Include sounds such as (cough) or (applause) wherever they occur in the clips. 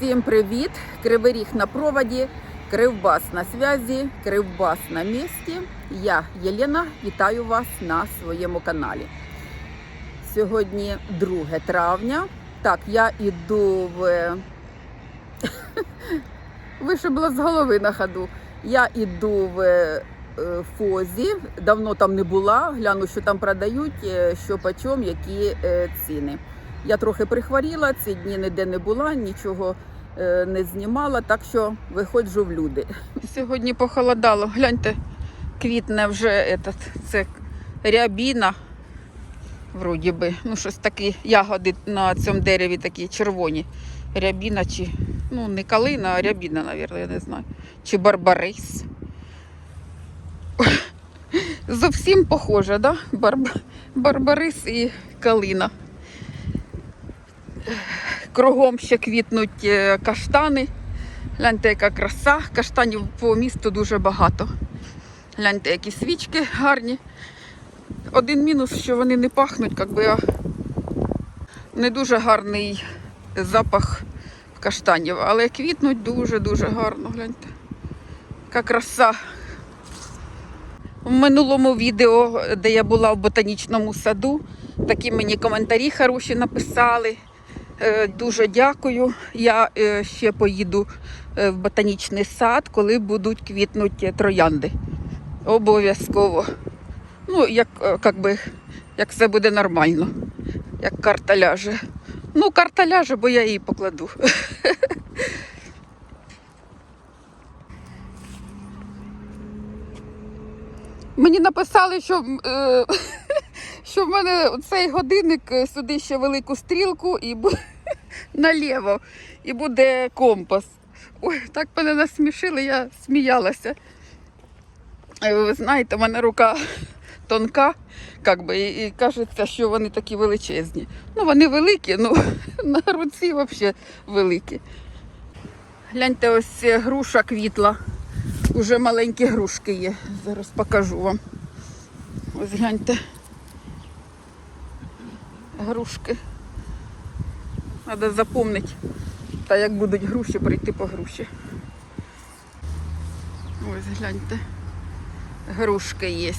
Всім привіт! Кривий ріг на проводі, Кривбас на зв'язі, Кривбас на місці. Я Єлена, вітаю вас на своєму каналі. Сьогодні 2 травня. Так, я іду в (laughs) вишибла з голови на ходу. Я іду в е, Фозі, давно там не була, гляну, що там продають, е, що почом, які е, ціни. Я трохи прихворіла, ці дні ніде не була, нічого е, не знімала, так що виходжу в люди. Сьогодні похолодало. Гляньте, квітне вже этот, це рябіна. Вроді би, ну щось такі ягоди на цьому дереві такі червоні. Рябіна чи, ну не калина, а рябіна, мабуть, я не знаю. Чи барбарис. Зовсім похоже, да? Барб... Барбарис і калина. Кругом ще квітнуть е, каштани. Гляньте, яка краса. Каштанів по місту дуже багато. Гляньте, які свічки гарні. Один мінус, що вони не пахнуть, якби а не дуже гарний запах каштанів, але квітнуть дуже-дуже гарно. Гляньте. Яка краса. В минулому відео, де я була в ботанічному саду, такі мені коментарі хороші написали. Е, Дуже дякую. Я е, ще поїду е, в ботанічний сад, коли будуть квітнути троянди. Обов'язково. Ну, як, як, би, як все буде нормально, як карта ляже. Ну, карта ляже, бо я її покладу. (laughs) Мені написали, що, (laughs) що в мене цей годинник е, сюди ще велику стрілку і (laughs) наліво, і буде компас. Ой, так мене насмішили, я сміялася. Е, Ви знаєте, в мене рука (laughs) тонка, як би, і, і кажеться, що вони такі величезні. Ну, вони великі, ну (laughs) на руці взагалі великі. Гляньте, ось е, груша квітла. Уже маленькі грушки є. Зараз покажу вам. Ось гляньте. Грушки. Треба запомнити. Та як будуть груші, прийти по груші. Ось гляньте. Грушки є.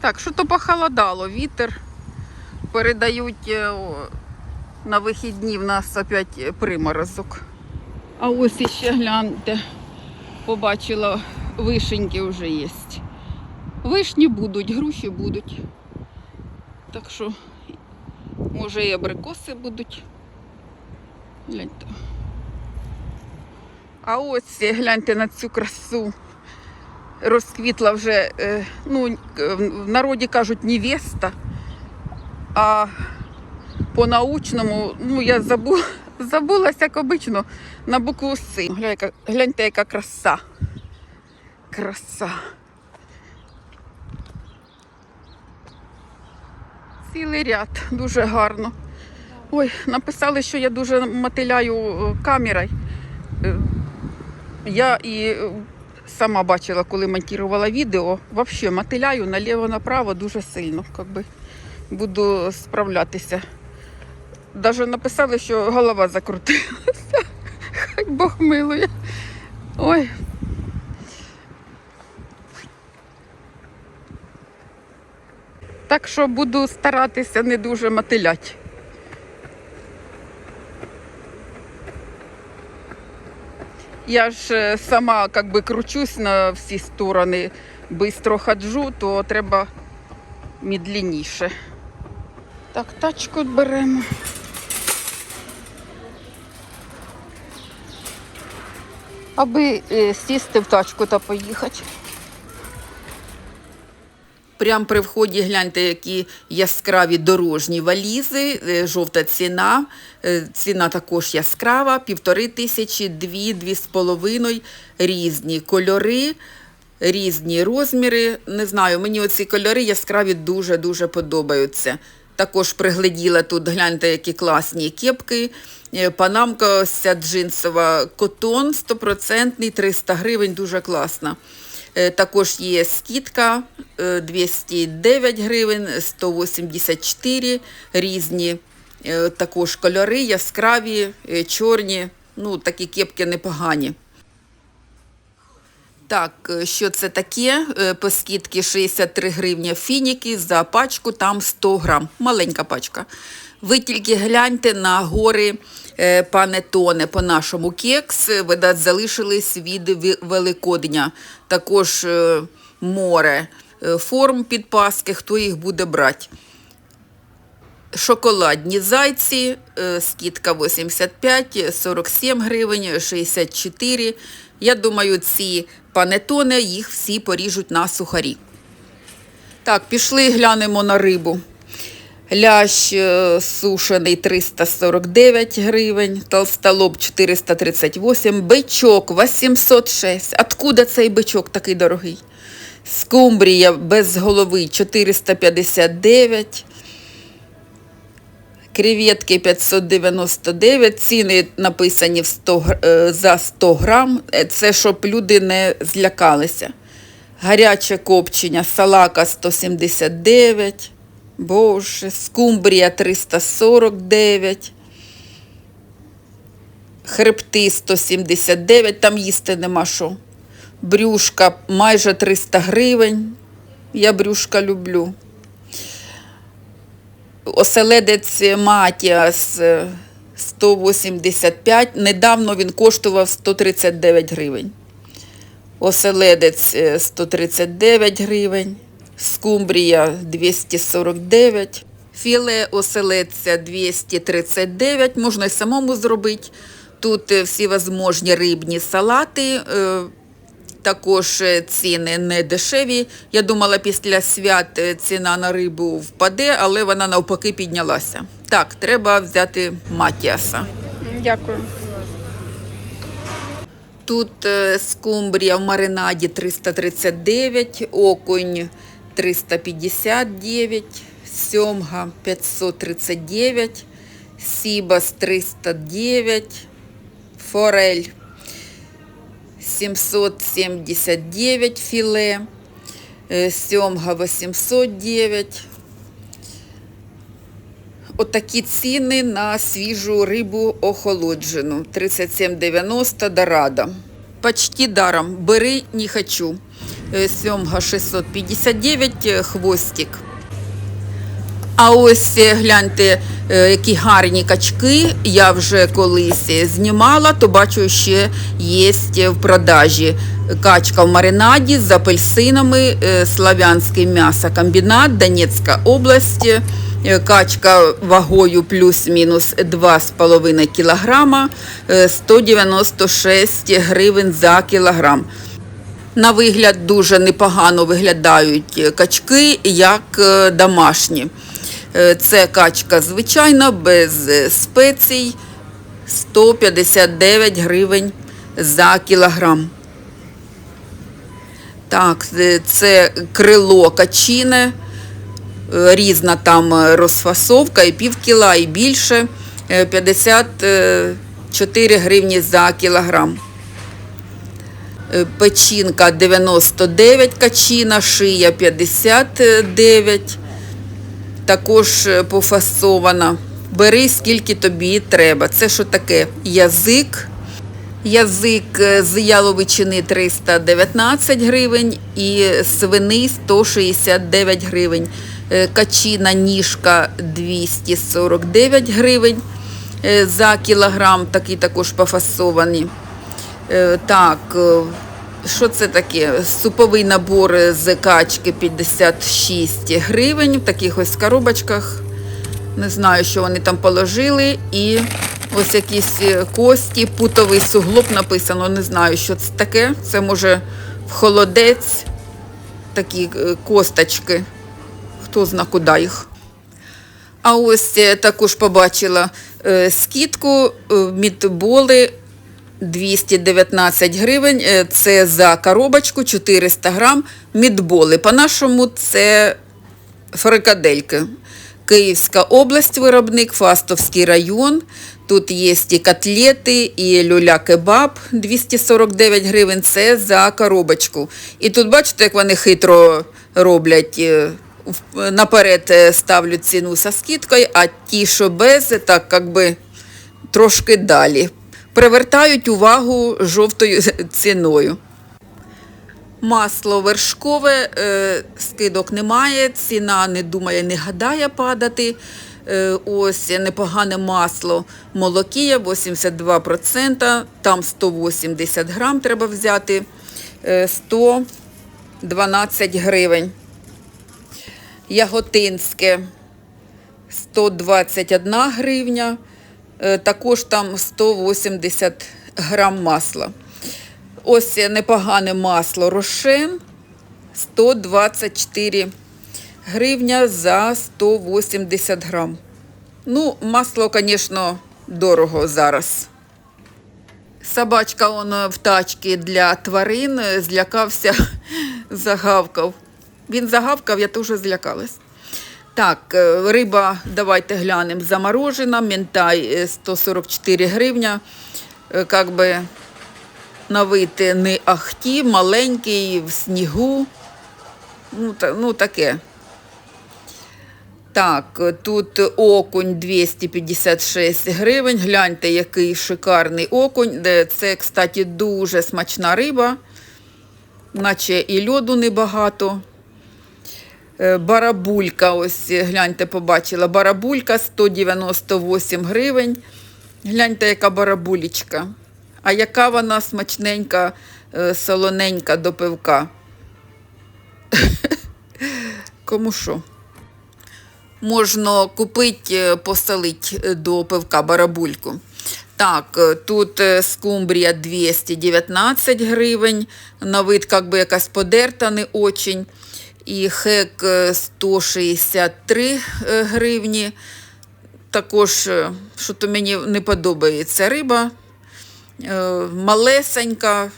Так, що то похолодало, вітер. Передають е, на вихідні в нас опять приморозок. А ось іще гляньте, побачила, вишеньки вже є. Вишні будуть, груші будуть. Так що, може, і абрикоси будуть. Гляньте. А ось гляньте на цю красу. Розквітла вже, е, ну, в народі кажуть, невеста. А по-научному, ну я забула, (laughs) забулася, як обично, на букву С. Гляньте, яка краса. Краса. Цілий ряд, дуже гарно. Ой, написали, що я дуже мотиляю е, камерою. Е, Я і е, сама бачила, коли монтувала відео, взагалі мотиляю наліво-направо дуже сильно. Как би буду справлятися. Даже написали, що голова закрутилася. (laughs) Хай Бог милує. Ой. Так що буду старатися не дуже мотиляти. Я ж е, сама как би кручусь на всі сторони, бистро ходжу, то треба медленніше. Так, тачку беремо. Аби е, сісти в тачку та поїхати. Прямо при вході гляньте, які яскраві дорожні валізи, е, жовта ціна. Е, Ціна також яскрава, півтори тисячі, дві, дві з половиною, різні кольори, різні розміри. Не знаю, мені оці кольори яскраві дуже-дуже подобаються. Також пригляділа тут, гляньте, які класні кепки. Е, Панамка ось ця джинсова котон, стопроцентний, 300 гривень, дуже класна. Е, Також є скидка е, 209 гривень, 184 різні. Е, Також кольори яскраві, е, чорні. Ну, такі кепки непогані. Так, е, що це таке? Е, По скидці 63 гривні фініки за пачку, там 100 грам. Маленька пачка. Ви тільки гляньте на гори е, панетоне по нашому кекс. Видать, залишились від Великодня. Також е, море е, форм під паски, хто їх буде брати. Шоколадні зайці, скидка 85, 47 гривень, 64. Я думаю, ці панетони їх всі поріжуть на сухарі. Так, пішли глянемо на рибу. Лящ е, сушений 349 гривень, толстолоб 438, бичок 806. Откуда цей бичок такий дорогий? Скумбрія без голови 459. Креветки 599, ціни написані в 100, е, за 100 грам. Е, Це щоб люди не злякалися. Гаряче копчення, салака 179, боже, скумбрія 349, хребти 179, там їсти нема що. Брюшка майже 300 гривень. Я брюшка люблю. Оселедець Матіас е, 185. Недавно він коштував 139 гривень. Оселедець е, 139 гривень. Скумбрія 249. Філе оселедця 239. Можна і самому зробити. Тут е, всі возможні рибні салати. е, також е, ціни не дешеві. Я думала, після свят ціна на рибу впаде, але вона навпаки піднялася. Так, треба взяти матіаса. Дякую. Тут скумбрія в маринаді 339, окунь 359, сьомга 539, сібас 309, форель 779 філе, е, сьомга 809. Отакі ціни на свіжу рибу охолоджену. 37,90 дорада. Почти даром. Бери, не хочу. Е, Сьомга 659, е, хвостик. А ось е, гляньте, які гарні качки. Я вже колись знімала, то бачу, ще є в продажі. Качка в маринаді з апельсинами, славянський м'ясокомбінат, Донецька область. Качка вагою плюс-мінус 2,5 кілограма, е, 196 гривень за кілограм. На вигляд дуже непогано виглядають е, качки, як е, домашні. Е, Це качка звичайна, без спецій, 159 гривень за кілограм. Так, це крило качине, е, різна там розфасовка, і пів кіла, і більше, е, 54 гривні за кілограм. Е, Печінка 99 качина, шия 59. Також е, пофасована. Бери скільки тобі треба. Це що таке? Язик. Язик е, з яловичини 319 гривень і свини 169 гривень. Качина ніжка 249 гривень за кілограм, такі також пофасовані. Е, Так, е, що це таке? Суповий набор з качки 56 гривень в таких ось коробочках. Не знаю, що вони там положили. І ось якісь е, кості, путовий суглоб написано. Не знаю, що це таке. Це може в холодець такі косточки. Хто зна куди їх. А ось також побачила скидку мітболи 219 гривень. Е, Це за коробочку 400 грам мідболи. По-нашому це фрикадельки. Київська область, виробник, Фастовський район. Тут є і котлети, і люля-кебаб 249 гривень. Це за коробочку. І тут бачите, як вони хитро роблять. е, Наперед е, ставлять ціну со скидкою, а ті, що без, так якби трошки далі. Привертають увагу жовтою (laughs) ціною. Масло вершкове, е, скидок немає, ціна не думає, не гадає падати. Е, ось непогане масло молокія 82%, там 180 грам треба взяти, е, 112 гривень. Яготинське 121 гривня, також там 180 грам масла. Ось непогане масло Рошен 124 гривня за 180 грам. Ну, масло, звісно, дорого зараз. Собачка он в тачці для тварин е, злякався, (laughs) загавкав. Він загавкав, я теж злякалась. Так, е, риба, давайте глянемо, заморожена, ментай е, 144 гривня. Е, Как би на вид не ахті, маленький, в снігу. Ну, та, ну таке. Так, тут окунь 256 гривень. Гляньте, який шикарний окунь. Це, кстати, дуже смачна риба, наче і льоду небагато. Е, Барабулька, ось гляньте, побачила. Барабулька 198 гривень. Гляньте, яка барабулечка. А яка вона смачненька, е, солоненька до пивка. (laughs) Кому що? Можна купити, е, посолити до пивка барабульку. Так, тут скумбрія 219 гривень, на вид как би якась подерта не очень. І хек е, 163 е, гривні. Також, е, що то мені не подобається риба. Е, Малесенька.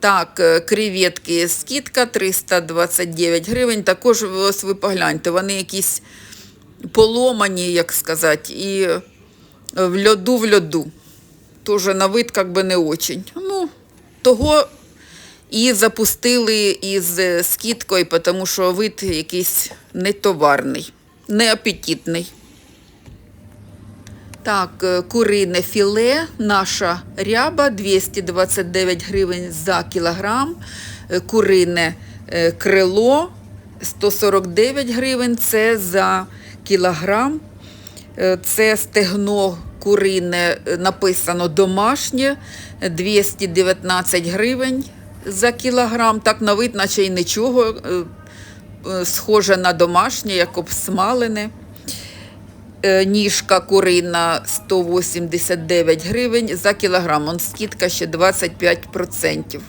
Так, е, креветки скидка 329 гривень. Також ось ви погляньте, вони якісь поломані, як сказати, і в льоду в льоду. Тоже на вид как би не очень. Ну, того і запустили із е, скидкою, тому що вид якийсь нетоварний, неапетитний. Так, е, курине філе, наша ряба 229 гривень за кілограм. Е, Курине крило 149 гривень це за кілограм. Це стегно курине написано домашнє 219 гривень за кілограм. Так на вид, наче й нічого. е, е, Схоже на домашнє, як обсмалене. Е, Ніжка курина 189 гривень за кілограм. Он скидка ще 25%.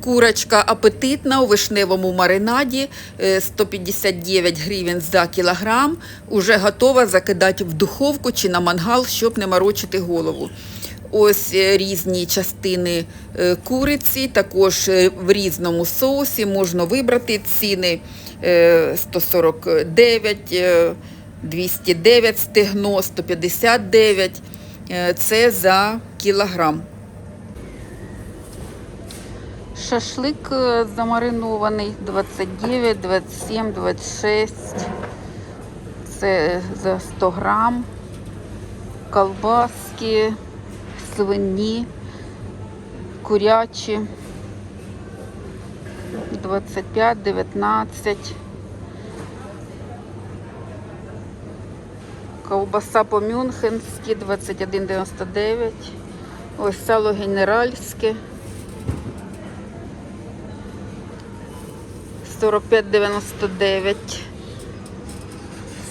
Курочка апетитна у вишневому маринаді е, 159 гривень за кілограм. Уже готова закидати в духовку чи на мангал, щоб не морочити голову. Ось е, різні частини е, куриці, також е, в різному соусі можна вибрати ціни е, 149, е, 209 стегно, 159. Е, Це за кілограм. Шашлик замаринований 29, 27, 26. Це за 100 грам. Колбаски, свині, курячі. 25, 19. Ковбаса по-мюнхенськи 21,99. Ось сало генеральське. 45,99.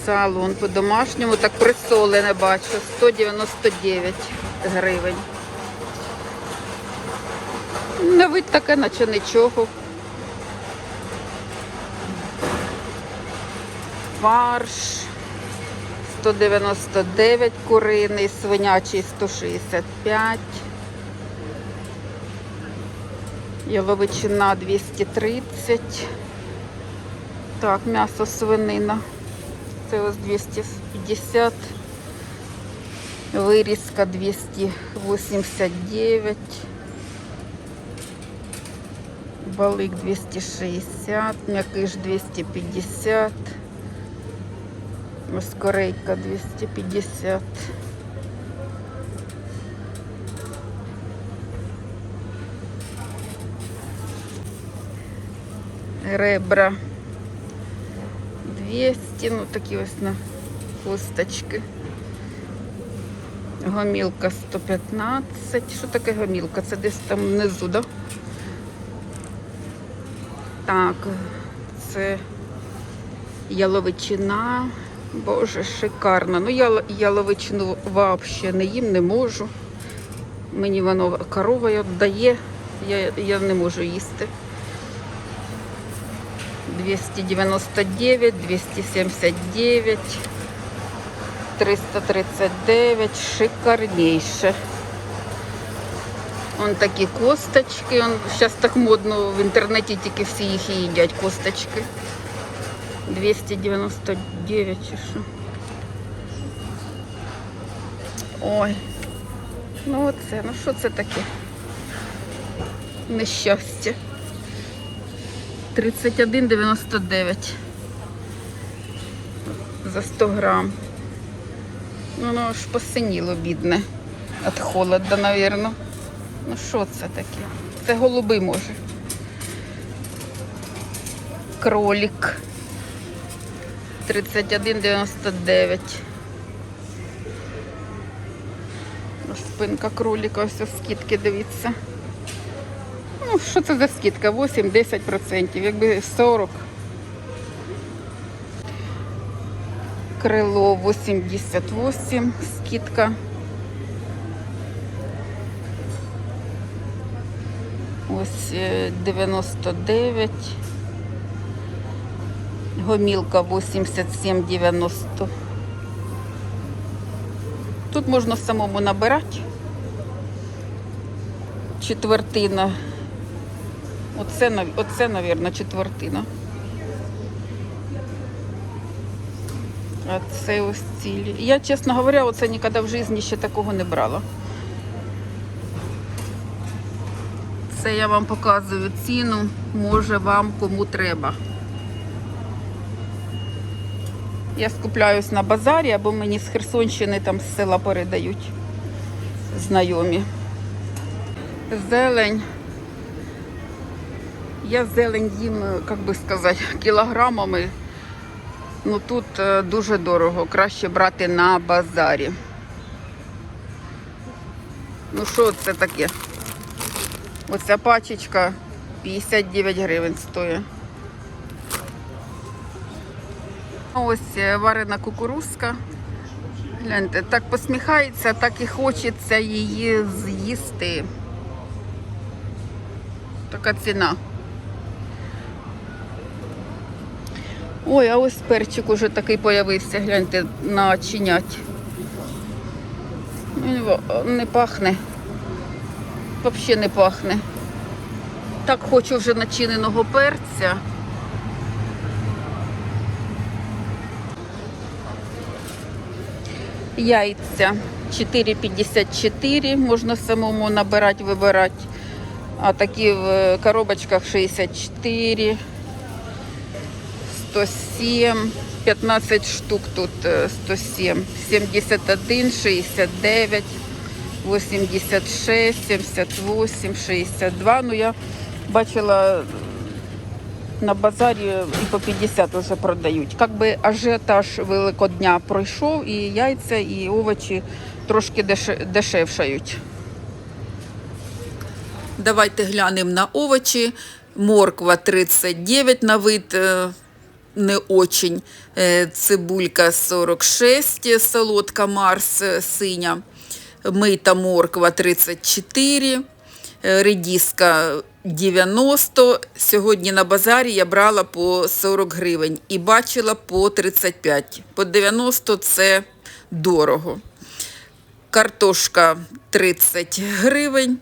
Сало по-домашньому, так присолене бачу. 199 гривень. На вид таке, наче нічого. Фарш 199 куриний, свинячий 165. Яловичина 230. Так, м'ясо свинина. Це ось 250. Вирізка 289. Балик 260, м'якиш 250. Ось корейка 250. Ребра 200, ну такі ось на косточки. Гомілка 115. Що таке гомілка? Це десь там внизу, да? Так, це яловичина. Боже, шикарно. Ну, я яловичину взагалі не їм, не можу. Мені воно корова віддає, я, я не можу їсти. 299, 279, 339, шикарніше. Вон такі косточки. Он, зараз так модно в інтернеті тільки всі їх і їдять косточки. 299 чи що. Ой. Ну оце, ну що це таке? Нещастя. 31,99 за 100 грам. Ну, воно аж посиніло, бідне. Від холода, навірно. Ну що це таке? Це голуби може. Кролик. 31,99. Спинка кролика, ось ось скидки, дивіться. Ну, що це за скидка? 8-10%, якби 40. Крило 88, скидка. Ось е, 99. Гомілка 87,90. Тут можна самому набирати. Четвертина. Оце, оце, мабуть, четвертина. Це ось цілі. Я, чесно говоря, оце ніколи в житті ще такого не брала. Це я вам показую ціну, може вам кому треба. Я скупляюсь на базарі, або мені з Херсонщини там з села передають знайомі. Зелень. Я зелень їм, як би сказати, кілограмами. Ну тут е, дуже дорого. Краще брати на базарі. Ну що це таке? Оця пачечка 59 гривень стоїть. Ось е, варена кукурузка. Гляньте, так посміхається, так і хочеться її з'їсти. Така ціна. Ой, а ось перчик уже такий появився, гляньте, начинять. Він Не пахне. Взагалі не пахне. Так хочу вже начиненого перця. Яйця 4,54 можна самому набирати, вибирати. А такі в коробочках 64, 107, 15 штук тут е, 107, 71, 69, 86, 78, 62. Ну я бачила на базарі і по 50 вже продають. Як би ажіотаж Великодня пройшов, і яйця, і овочі трошки дешевшають. Давайте глянемо на овочі. Морква 39 на вид е, не очень. Е, Цибулька 46, солодка Марс е, синя. Мита морква 34, е, редіска 90. Сьогодні на базарі я брала по 40 гривень і бачила по 35. По 90 це дорого. Картошка 30 гривень.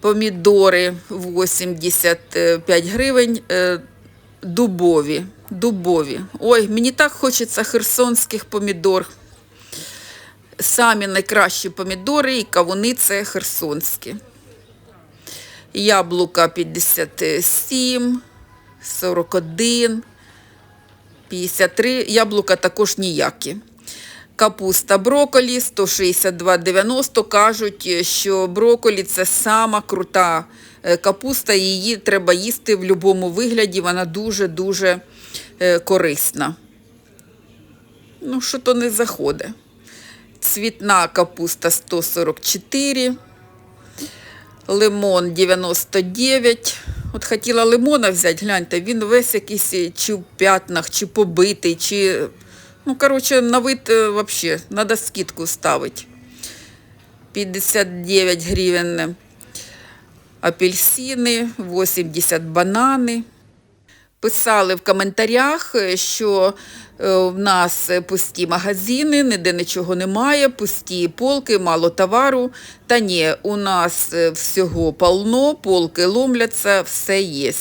Помідори 85 гривень, е, дубові Дубові. Ой, мені так хочеться херсонських помідор. Самі найкращі помідори і кавуни це херсонські. Яблука 57, 41, 53. Яблука також ніякі. Капуста броколі 162,90. Кажуть, що броколі це сама крута е, капуста. Її треба їсти в будь-якому вигляді. Вона дуже-дуже е, корисна. Ну, що то не заходить. Цвітна капуста 144, лимон 99. От хотіла лимона взяти, гляньте, він весь якийсь чи в п'ятнах, чи побитий, чи. Ну, коротше, на вид е, вообще, треба скидку ставити. 59 гривень апельсини, 80 банани. Писали в коментарях, е, що е, в нас пусті магазини, ніде нічого немає, пусті полки, мало товару. Та ні, у нас всього полно, полки ломляться, все є.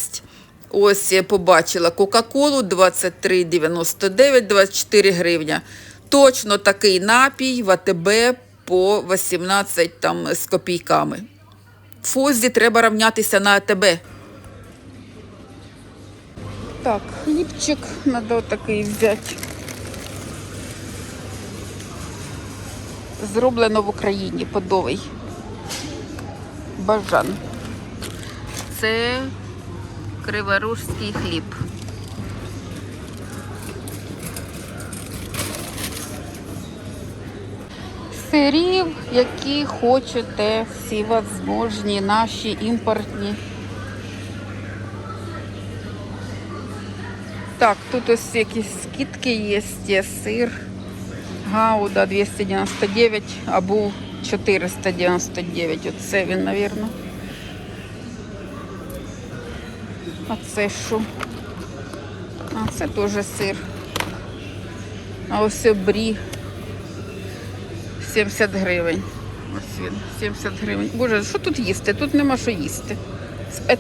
Ось я побачила Кока-Колу 23,99, 24 гривня. Точно такий напій в АТБ по 18 там, з копійками. В треба рівнятися на АТБ. Так, хлібчик треба такий взяти. Зроблено в Україні подовий. Бажан. Це криворужський хліб. Сирів, які хочете, всі возможні, наші імпортні. Так, тут ось якісь скидки є, є сир. Гауда 299, а був 499. Оце він, мабуть. А це що? А це теж сир. А ось брі 70 гривень. Ось він, 70 гривень. Боже, що тут їсти? Тут нема що їсти.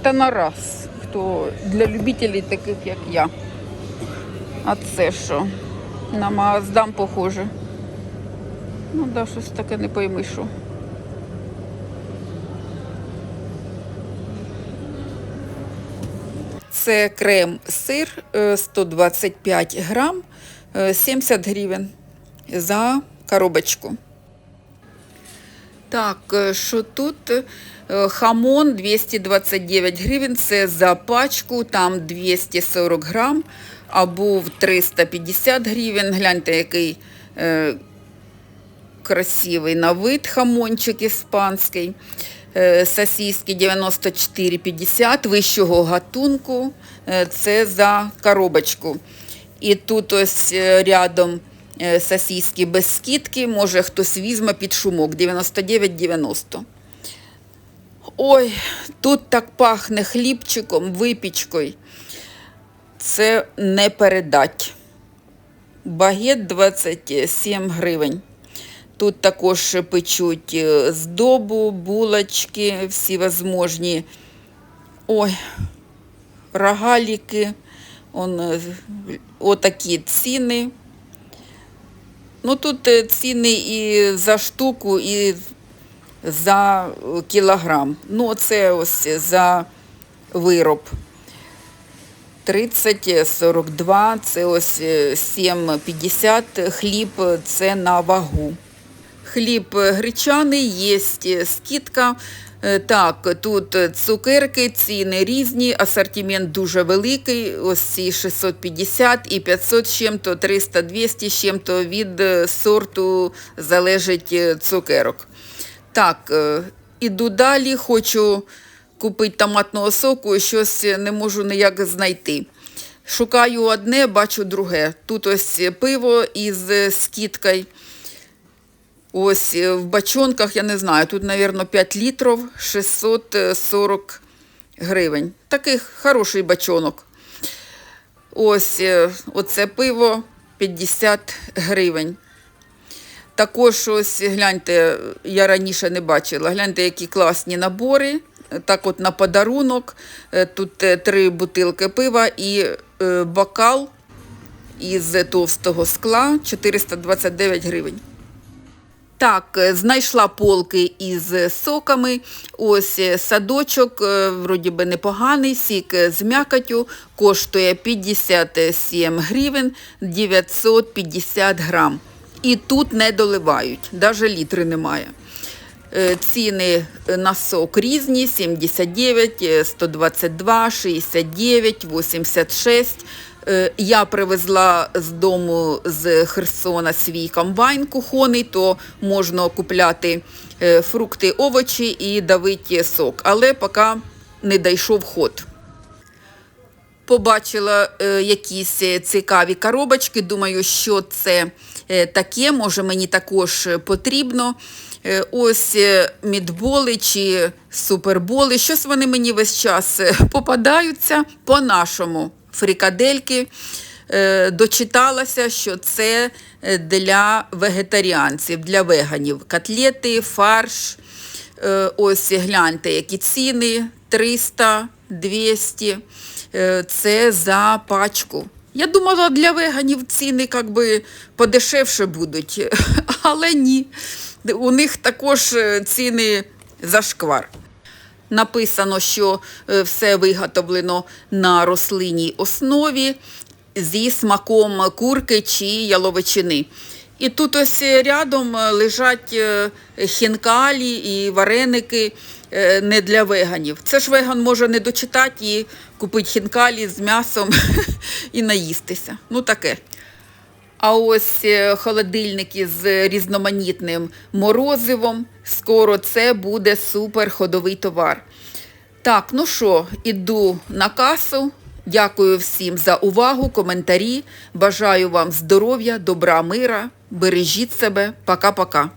Це на раз, хто для любителів таких, як я. А це що? На Маздам похоже. Ну да, щось таке не пойми що. Це крем-сир е, 125 грам, е, 70 гривень за коробочку. Так, е, що тут? Е, Хамон 229 гривень, це за пачку, там 240 грам, а був 350 гривень. Гляньте, який е, красивий на вид хамончик іспанський. Е, Сосиски 94,50 вищого гатунку. Е, Це за коробочку. І тут ось е, рядом сосиски без скидки. Може хтось візьме під шумок 99,90. Ой, тут так пахне хлібчиком, випічкою. Це не передать. Багет 27 гривень. Тут також печуть е, здобу, булочки, всі возможні. Ой, рогаліки, е, отакі ціни. Ну тут е, ціни і за штуку, і за кілограм. Ну, це ось за вироб. 30, 42, це ось е, 7,50. Хліб це на вагу. Хліб е, гречаний, є е, скидка. Е, Так, тут цукерки, ціни різні, асортимент дуже великий. Ось ці 650 і 500 з чим-то, 300, 200 з чим-то від сорту залежить цукерок. Так, іду далі, хочу купити томатного соку, щось не можу ніяк знайти. Шукаю одне, бачу друге. Тут ось пиво із скидкою. Ось е, в бачонках, я не знаю, тут, мабуть, 5 літрів 640 гривень. Такий хороший бачонок. Ось е, оце пиво 50 гривень. Також ось гляньте, я раніше не бачила. Гляньте, які класні набори. Так от на подарунок. Е, Тут е, три бутилки пива і е, бокал із товстого скла 429 гривень. Так, е, знайшла полки із соками. Ось е, садочок, е, вроді би непоганий, сік з м'якотю, коштує 57 гривень 950 грам. І тут не доливають, навіть літри немає. Ціни на сок різні: 79, е, 122, 69, 86. Е, Я привезла з дому з Херсона свій комбайн кухонний, то можна купляти е, фрукти, овочі і давити сок. Але поки не дійшов ход. Побачила е, якісь цікаві коробочки. Думаю, що це таке, може мені також потрібно. Ось мідболи чи суперболи. Щось вони мені весь час попадаються по-нашому. Фрикадельки. Е, Дочиталася, що це е, для вегетаріанців, для веганів. Котлети, фарш. Е, Ось гляньте, які ціни 300, 200. Е, Це за пачку. Я думала, для веганів ціни як би подешевше будуть, (laughs) але ні. У них також ціни зашквар. Написано, що е, все виготовлено на рослинній основі зі смаком курки чи яловичини. І тут ось рядом е, лежать е, хінкалі і вареники не для веганів. Це ж веган може не дочитати і купити хінкалі з м'ясом (laughs) і наїстися. Ну таке. А ось е, холодильники з різноманітним морозивом. Скоро це буде супер ходовий товар. Так, ну що, іду на касу. Дякую всім за увагу, коментарі. Бажаю вам здоров'я, добра, мира. Бережіть себе. Пока-пока.